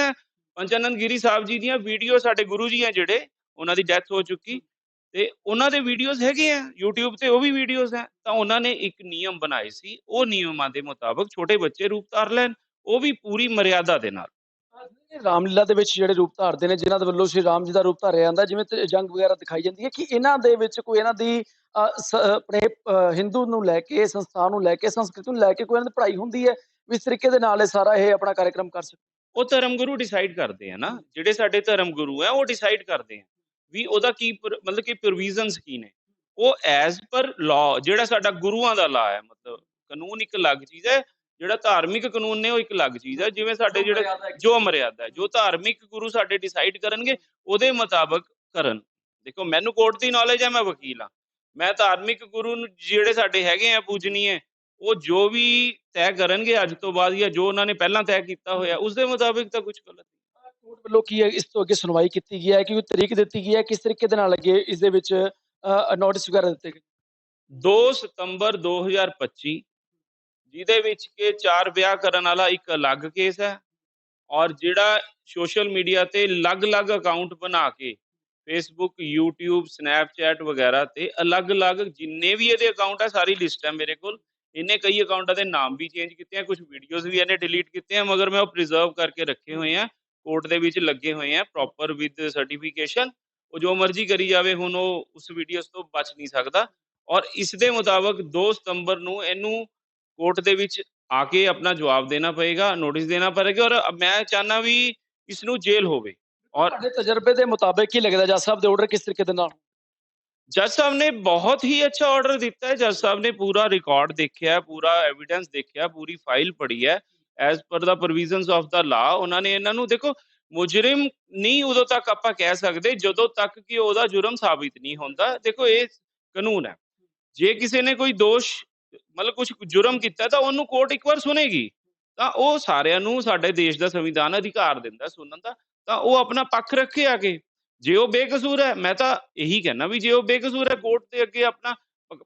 ਪੰਚਾਨੰਦ ਗਿਰੀ ਸਾਹਿਬ ਜੀ ਦੀਆਂ ਵੀਡੀਓ ਸਾਡੇ ਗੁਰੂ ਜੀ ਆ ਜਿਹੜੇ, ਉਹਨਾਂ ਦੀ ਡੈਥ ਹੋ ਚੁੱਕੀ। ਤੇ ਉਹਨਾਂ ਦੇ ਵੀਡੀਓਜ਼ ਹੈਗੇ ਆ YouTube ਤੇ ਉਹ ਵੀ ਵੀਡੀਓਜ਼ ਹੈ ਤਾਂ ਉਹਨਾਂ ਨੇ ਇੱਕ ਨਿਯਮ ਬਣਾਏ ਸੀ ਉਹ ਨਿਯਮਾਂ ਦੇ ਮੁਤਾਬਕ ਛੋਟੇ ਬੱਚੇ ਰੂਪ ਧਾਰ ਲੈਣ ਉਹ ਵੀ ਪੂਰੀ ਮਰਿਆਦਾ ਦੇ ਨਾਲ। ਰਾਮਲੀਲਾ ਦੇ ਵਿੱਚ ਜਿਹੜੇ ਰੂਪ ਧਾਰਦੇ ਨੇ ਜਿਨ੍ਹਾਂ ਦੇ ਵੱਲੋਂ ਸ਼੍ਰੀ ਰਾਮ ਜੀ ਦਾ ਰੂਪ ਧਾਰਿਆ ਜਾਂਦਾ ਜਿਵੇਂ ਜੰਗ ਵਗੈਰਾ ਦਿਖਾਈ ਜਾਂਦੀ ਹੈ ਕਿ ਇਹਨਾਂ ਦੇ ਵਿੱਚ ਕੋਈ ਇਹਨਾਂ ਦੀ ਆਪਣੇ ਹਿੰਦੂ ਨੂੰ ਲੈ ਕੇ ਸੰਸਥਾ ਨੂੰ ਲੈ ਕੇ ਸੰਸਕ੍ਰਿਤੀ ਨੂੰ ਲੈ ਕੇ ਕੋਈ ਇਹਨਾਂ ਦੀ ਪੜ੍ਹਾਈ ਹੁੰਦੀ ਹੈ ਇਸ ਤਰੀਕੇ ਦੇ ਨਾਲ ਇਹ ਸਾਰਾ ਇਹ ਆਪਣਾ ਕਾਰਜਕ੍ਰਮ ਕਰ ਸਕਣ ਉਹ ਧਰਮ ਗੁਰੂ ਡਿਸਾਈਡ ਕਰਦੇ ਆ ਨਾ ਜਿਹੜੇ ਸਾਡੇ ਧਰਮ ਗੁਰੂ ਆ ਉਹ ਡਿਸਾਈਡ ਕਰਦੇ ਆ। ਵੀ ਉਹਦਾ ਕੀ ਮਤਲਬ ਕਿ ਪ੍ਰੋਵੀਜ਼ਨਸ ਕੀ ਨੇ? ਉਹ ਐਜ਼ ਪਰ ਲਾਅ ਜਿਹੜਾ ਸਾਡਾ ਗੁਰੂਆਂ ਦਾ ਲਾਅ ਹੈ ਮਤਲਬ ਕਾਨੂੰਨ ਇੱਕ ਅਲੱਗ ਚੀਜ਼ ਹੈ ਜਿਹੜਾ ਧਾਰਮਿਕ ਕਾਨੂੰਨ ਨੇ ਉਹ ਇੱਕ ਅਲੱਗ ਚੀਜ਼ ਹੈ ਜਿਵੇਂ ਸਾਡੇ ਜਿਹੜੇ ਜੋ ਮਰਿਆਦਾ ਹੈ। ਜੋ ਧਾਰਮਿਕ ਗੁਰੂ ਸਾਡੇ ਡਿਸਾਈਡ ਕਰਨਗੇ ਉਹਦੇ ਮੁਤਾਬਕ ਕਰਨ। ਦੇਖੋ ਮੈਨੂੰ ਕੋਰਟ ਦੀ ਨੌਲੇਜ ਹੈ ਮੈਂ ਵਕੀਲ ਹਾਂ। ਮੈਂ ਧਾਰਮਿਕ ਗੁਰੂ ਨੂੰ ਜਿਹੜੇ ਸਾਡੇ ਹੈਗੇ ਆ ਪੂਜਨੀਏ ਉਹ ਜੋ ਵੀ ਤੈਅ ਕਰਨਗੇ ਅੱਜ ਤੋਂ ਬਾਅਦ ਜਾਂ ਜੋ ਉਹਨਾਂ ਨੇ ਪਹਿਲਾਂ ਤੈਅ ਕੀਤਾ ਹੋਇਆ ਉਸ ਦੇ ਮੁਤਾਬਿਕ ਤਾਂ ਕੁਝ ਗਲਤ ਕੋਰਟ ਵੱਲੋਂ ਕੀ ਹੈ, ਇਸ ਤੋਂ ਅੱਗੇ ਸੁਣਵਾਈ ਕੀਤੀ ਗਈ ਹੈ ਕਿ ਕੋਈ ਤਰੀਕ ਦਿੱਤੀ ਗਈ ਹੈ, ਕਿਸ ਤਰੀਕੇ ਦੇ ਨਾਲ ਅੱਗੇ ਇਸ ਦੇ ਵਿੱਚ ਨੋਟਿਸ ਵਗੈਰਾ ਦਿੱਤੇ ਗਏ? 2 ਸਤੰਬਰ 2025 ਜਿਹਦੇ ਵਿੱਚ ਕਿ ਚਾਰ ਵਿਆਹ ਕਰਨ ਵਾਲਾ ਇੱਕ ਅਲੱਗ ਕੇਸ ਹੈ ਔਰ ਜਿਹੜਾ ਸੋਸ਼ਲ ਮੀਡੀਆ ਤੇ ਅਲੱਗ-ਅਲੱਗ ਅਕਾਊਂਟ ਬਣਾ ਕੇ ਫੇਸਬੁੱਕ YouTube ਸਨੈਪਚੈਟ ਵਗੈਰਾ ਤੇ ਅਲੱਗ-ਅਲੱਗ ਜਿੰਨੇ ਵੀ ਇਹਦੇ ਅਕਾਊਂਟ ਹੈ, ਸਾਰੀ ਲਿਸਟ ਹੈ ਮੇਰੇ ਕੋਲ। ਇਹਨੇ ਕਈ ਅਕਾਊਂਟਾਂ ਦੇ ਨਾਮ ਵੀ ਚੇਂਜ ਕੀਤੇ ਆ ਕੁਝ ਵੀਡੀਓਜ਼ ਵੀ ਇਹਨੇ ਡਿਲੀਟ ਕੀਤੇ ਆ, ਮਗਰ ਮੈਂ ਉਹ ਪ੍ਰੀਜ਼ਰਵ ਕਰਕੇ ਰੱਖੇ ਹੋਏ ਆ। ਕੋਰਟ ਦੇ ਵਿੱਚ ਲੱਗੇ ਹੋਏ ਆ ਪ੍ਰੋਪਰ ਵਿਦ ਸਰਟੀਫਿਕੇਸ਼ਨ ਉਹ ਜੋ ਮਰਜ਼ੀ ਕਰੀ ਜਾਵੇ ਹੁਣ ਉਹ ਉਸ ਵੀਡੀਓਜ਼ ਤੋਂ ਬਚ ਨਹੀਂ ਸਕਦਾ। ਔਰ ਇਸ ਦੇ ਮੁਤਾਬਕ 2 ਸਤੰਬਰ ਨੂੰ ਇਹਨੂੰ ਕੋਰਟ ਦੇ ਵਿੱਚ ਆ ਕੇ ਆਪਣਾ ਜਵਾਬ ਦੇਣਾ ਪਏਗਾ ਨੋਟਿਸ ਦੇਣਾ ਪਏਗਾ। ਔਰ ਮੈਂ ਚਾਹਨਾ ਵੀ ਇਸ ਨੂੰ ਜੇਲ੍ਹ ਹੋਵੇ। ਔਰ ਤੁਹਾਡੇ ਤਜਰਬੇ ਦੇ ਮੁਤਾਬਕ ਕੀ ਲੱਗਦਾ ਜੱਜ ਸਾਹਿਬ ਦੇ ਆਰਡਰ ਕਿਸ ਤਰੀਕੇ ਦੇ ਨਾਲ? ਜੱਜ ਸਾਹਿਬ ਨੇ ਬਹੁਤ ਹੀ ਅੱਛਾ ਆਰਡਰ ਦਿੱਤਾ ਹੈ। ਜੱਜ ਸਾਹਿਬ ਨੇ ਪੂਰਾ ਰਿਕਾਰਡ ਦੇਖਿਆ ਪੂਰਾ ਐਵੀਡੈਂਸ ਦੇਖਿਆ ਪੂਰੀ ਫਾਈਲ ਪੜ੍ਹੀ ਹੈ। As per the provisions of ਦਾ ਲਾ ਉਹਨਾਂ ਨੇ ਇਹਨਾਂ ਨੂੰ ਦੇਖੋ, ਮੁਜਰਮ ਨਹੀਂ ਉਦੋਂ ਤੱਕ ਆਪਾਂ ਕਹਿ ਸਕਦੇ ਜਦੋਂ ਤੱਕ ਕਿ ਉਹਦਾ ਜੁਰਮ ਸਾਬਿਤ ਨਹੀਂ ਹੁੰਦਾ। ਦੇਖੋ, ਇਹ ਕਾਨੂੰਨ ਹੈ। ਜੇ ਕਿਸੇ ਨੇ ਕੋਈ ਦੋਸ਼, ਮਤਲਬ ਕੁਝ ਜੁਰਮ ਕੀਤਾ ਤਾਂ ਉਹਨੂੰ ਕੋਰਟ ਇੱਕ ਵਾਰ ਸੁਣੇਗੀ। ਤਾਂ ਉਹ ਸਾਰਿਆਂ ਨੂੰ ਸਾਡੇ ਦੇਸ਼ ਦਾ ਸੰਵਿਧਾਨ ਅਧਿਕਾਰ ਦਿੰਦਾ ਸੁਣਨ ਦਾ। ਤਾਂ ਉਹ ਆਪਣਾ ਪੱਖ ਰੱਖੇ ਆ ਕੇ। ਜੇ ਉਹ ਬੇਕਸੂਰ ਹੈ, ਮੈਂ ਤਾਂ ਇਹੀ ਕਹਿਣਾ ਵੀ ਜੇ ਉਹ ਬੇਕਸੂਰ ਹੈ ਕੋਰਟ ਦੇ ਅੱਗੇ ਆਪਣਾ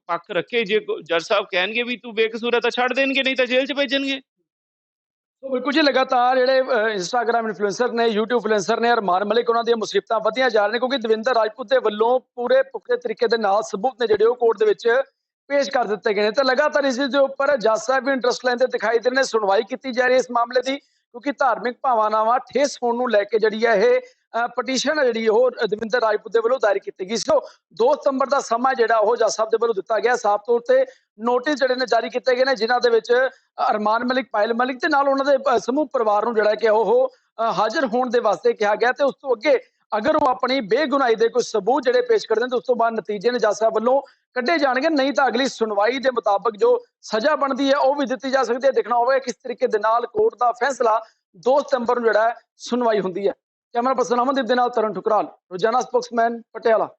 ਪੱਖ ਰੱਖੇ। ਜੇ ਜੱਜ ਸਾਹਿਬ ਕਹਿਣਗੇ ਵੀ ਤੂੰ ਬੇਕਸੂਰ ਹੈ ਤਾਂ ਛੱਡ ਦੇਣਗੇ, ਨਹੀਂ ਤਾਂ ਜੇਲ੍ਹ 'ਚ ਭੇਜਣਗੇ। ਬਿਲਕੁਲ ਜੀ, ਲਗਾਤਾਰ ਜਿਹੜੇ ਇੰਸਟਾਗ੍ਰam ਇਨਫਲੂਐਂਸਰ ਨੇ, YouTube ਇਨਫਲੂਐਂਸਰ ਨੇ ਅਰਮਾਨ ਮਲਿਕ ਉਹਨਾਂ ਦੀਆਂ ਮੁਸੀਬਤਾਂ ਵਧੀਆਂ ਜਾ ਰਹੀਆਂ ਨੇ ਕਿਉਂਕਿ ਦਵਿੰਦਰ ਰਾਜਪੂਤ ਦੇ ਵੱਲੋਂ ਪੂਰੇ ਪੁਖਤੇ ਤਰੀਕੇ ਦੇ ਨਾਲ ਸਬੂਤ ਨੇ ਜਿਹੜੇ ਉਹ ਕੋਰਟ ਦੇ ਵਿੱਚ ਪੇਸ਼ ਕਰ ਦਿੱਤੇ ਗਏ ਨੇ। ਤੇ ਲਗਾਤਾਰ ਇਸ ਦੇ ਉੱਪਰ ਜੱਜ ਸਾਹਿਬ ਵੀ ਇੰਟਰਸਟ ਲੈਂਦੇ ਦਿਖਾਈ ਦੇ ਰਹੇ ਨੇ, ਸੁਣਵਾਈ ਕੀਤੀ ਜਾ ਰਹੀ ਹੈ ਇਸ ਮਾਮਲੇ ਦੀ ਕਿਉਂਕਿ ਧਾਰਮਿਕ ਭਾਵਨਾਵਾਂ ਠੇਸ ਹੋਣ ਨੂੰ ਲੈ ਕੇ ਜਿਹੜੀ ਹੈ ਇਹ ਪਟੀਸ਼ਨ ਹੈ ਜਿਹੜੀ, ਉਹ ਦਵਿੰਦਰ ਰਾਜਪੂਤ ਦੇ ਵੱਲੋਂ ਦਾਇਰ ਕੀਤੀ ਗਈ ਸੀ। ਸੋ 2 ਸਤੰਬਰ ਦਾ ਸਮਾਂ ਜਿਹੜਾ, ਉਹ ਜੱਜ ਸਾਹਿਬ ਦੇ ਵੱਲੋਂ ਦਿੱਤਾ ਗਿਆ। ਸਾਫ਼ ਤੌਰ ਤੇ ਨੋਟਿਸ ਜਿਹੜੇ ਨੇ ਜਾਰੀ ਕੀਤੇ ਗਏ ਨੇ, ਜਿਨ੍ਹਾਂ ਦੇ ਵਿੱਚ ਅਰਮਾਨ ਮਲਿਕ, ਪਾਇਲ ਮਲਿਕ ਤੇ ਨਾਲ ਉਹਨਾਂ ਦੇ ਸਮੂਹ ਪਰਿਵਾਰ ਨੂੰ ਜਿਹੜਾ ਕਿ ਉਹ ਹਾਜ਼ਰ ਹੋਣ ਦੇ ਵਾਸਤੇ ਕਿਹਾ ਗਿਆ। ਤੇ ਉਸ ਤੋਂ ਅੱਗੇ ਅਗਰ ਉਹ ਆਪਣੀ ਬੇਗੁਨਾਹੀ ਦੇ ਕੋਈ ਸਬੂਤ ਜਿਹੜੇ ਪੇਸ਼ ਕਰਦੇ ਨੇ, ਤਾਂ ਉਸ ਤੋਂ ਬਾਅਦ ਨਤੀਜੇ ਨੇ ਜੱਜ ਸਾਹਿਬ ਵੱਲੋਂ ਕੱਢੇ ਜਾਣਗੇ। ਨਹੀਂ ਤਾਂ ਅਗਲੀ ਸੁਣਵਾਈ ਦੇ ਮੁਤਾਬਕ ਜੋ ਸਜ਼ਾ ਬਣਦੀ ਹੈ, ਉਹ ਵੀ ਦਿੱਤੀ ਜਾ ਸਕਦੀ ਹੈ। ਦੇਖਣਾ ਹੋਵੇਗਾ ਕਿਸ ਤਰੀਕੇ ਦੇ ਨਾਲ ਕੋਰਟ ਦਾ ਫੈਸਲਾ 2 ਸਤੰਬਰ ਨੂੰ ਜਿਹੜਾ ਸੁਣਵਾਈ ਹੁੰਦੀ ਹੈ। ਕੈਮਰਾ ਪਰਸਨ ਅਮਨਦੀਪ ਦੇ ਨਾਲ ਤਰਨ ਠੁਕਰਾਲ ਰੋਜ਼ਾਨਾ ਸਪੋਕਸਮੈਨ ਪਟਿਆਲਾ।